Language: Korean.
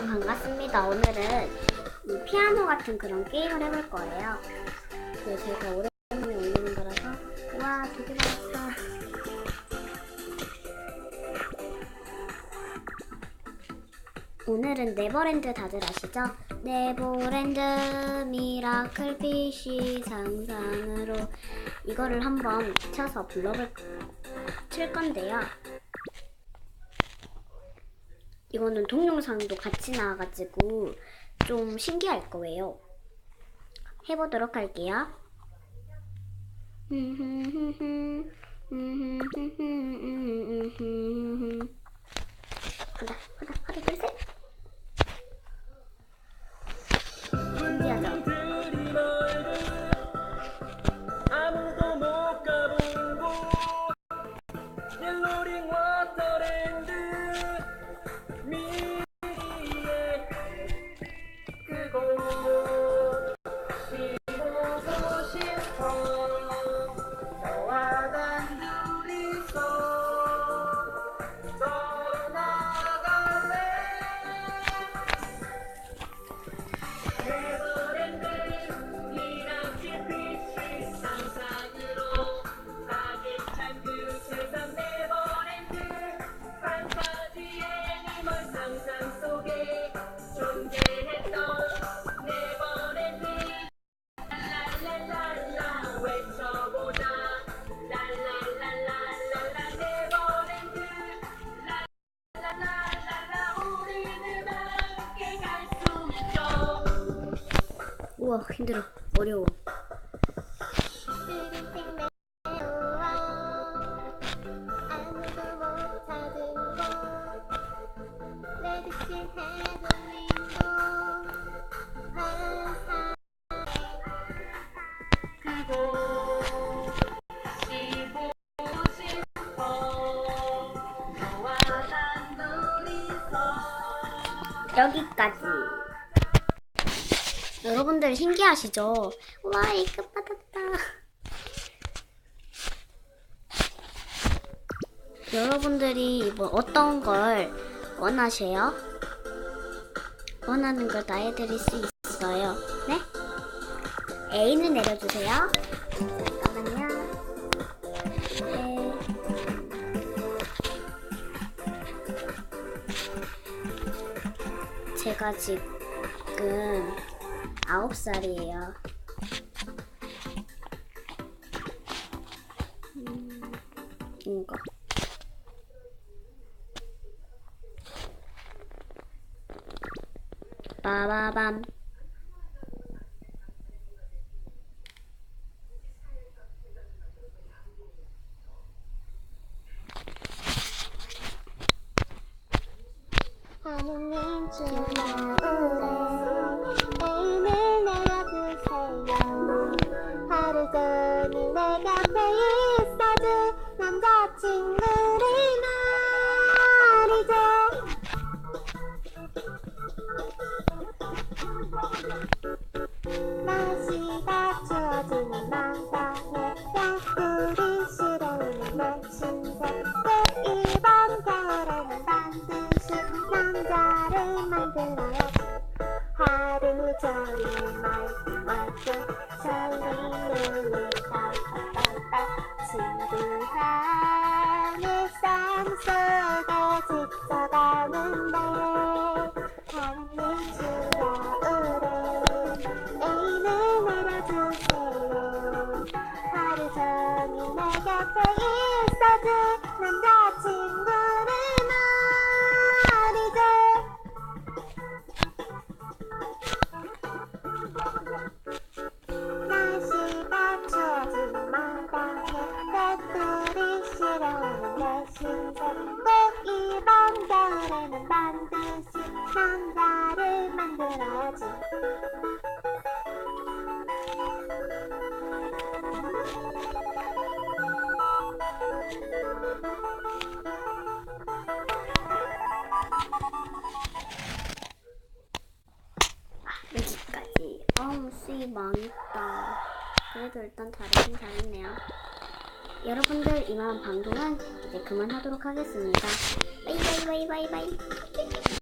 여러분 반갑습니다. 오늘은 이 피아노 같은 그런 게임을 해볼 거예요. 네, 제가 오랜만에 올리는 거라서 와 되게 많았어. 오늘은 네버랜드 다들 아시죠? 네버랜드 미라클 피쉬 상상으로 이거를 한번 쳐서 불러볼 칠 건데요. 이거는 동영상도 같이 나와가지고 좀 신기할 거예요. 해보도록 할게요. Oh. 우와 힘들어 어려워. 여기까지. 여러분들 신기하시죠? 와, 이거 받았다. 여러분들이 뭐 어떤 걸 원하세요? 원하는 걸 다 해드릴 수 있어요. 네? A는 내려주세요. 잠깐만요. 네. 제가 지금 아홉 살이에요. 음, 이거. 빠바밤. 하느님 주나 만들어야지 하루 종일 말씀 남자를 만들어야지 여기까지. 어우, 씨, 망했다. 그래도 일단 잘하긴 잘했네요. 여러분들, 이만 방송은 이제 그만하도록 하겠습니다. 바이바이바이바이바이.